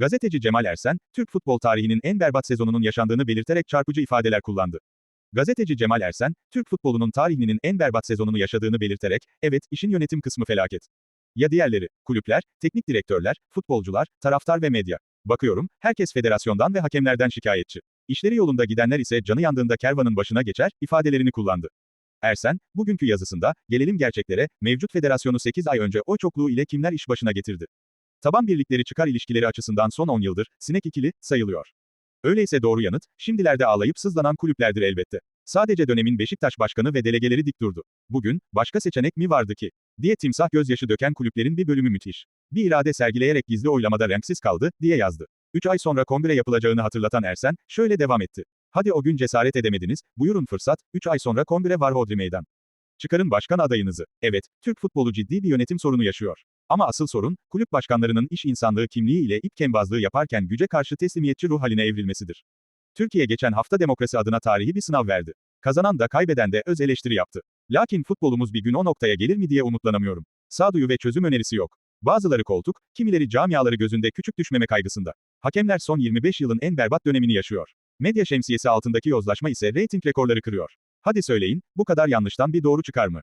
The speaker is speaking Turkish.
Gazeteci Cemal Ersen, Türk futbol tarihinin en berbat sezonunun yaşandığını belirterek çarpıcı ifadeler kullandı. Gazeteci Cemal Ersen, Türk futbolunun tarihinin en berbat sezonunu yaşadığını belirterek, evet, işin yönetim kısmı felaket. Ya diğerleri, kulüpler, teknik direktörler, futbolcular, taraftar ve medya. Bakıyorum, herkes federasyondan ve hakemlerden şikayetçi. İşleri yolunda gidenler ise canı yandığında kervanın başına geçer, ifadelerini kullandı. Ersen, bugünkü yazısında, gelelim gerçeklere, mevcut federasyonu 8 ay önce o çokluğu ile kimler iş başına getirdi. Taban birlikleri çıkar ilişkileri açısından son 10 yıldır, sinek ikili, sayılıyor. Öyleyse doğru yanıt, şimdilerde ağlayıp sızlanan kulüplerdir elbette. Sadece dönemin Beşiktaş başkanı ve delegeleri dik durdu. Bugün, başka seçenek mi vardı ki? diye timsah gözyaşı döken kulüplerin bir bölümü müthiş. Bir irade sergileyerek gizli oylamada renksiz kaldı, diye yazdı. 3 ay sonra kongre yapılacağını hatırlatan Ersen, şöyle devam etti. Hadi o gün cesaret edemediniz, buyurun fırsat, 3 ay sonra kongre var Hodri Meydan. Çıkarın başkan adayınızı. Evet, Türk futbolu ciddi bir yönetim sorunu yaşıyor. Ama asıl sorun, kulüp başkanlarının iş insanlığı kimliği ile ip kembazlığı yaparken güce karşı teslimiyetçi ruh haline evrilmesidir. Türkiye geçen hafta demokrasi adına tarihi bir sınav verdi. Kazanan da kaybeden de öz eleştiri yaptı. Lakin futbolumuz bir gün o noktaya gelir mi diye umutlanamıyorum. Sağduyu ve çözüm önerisi yok. Bazıları koltuk, kimileri camiaları gözünde küçük düşmeme kaygısında. Hakemler son 25 yılın en berbat dönemini yaşıyor. Medya şemsiyesi altındaki yozlaşma ise reyting rekorları kırıyor. Hadi söyleyin, bu kadar yanlıştan bir doğru çıkar mı?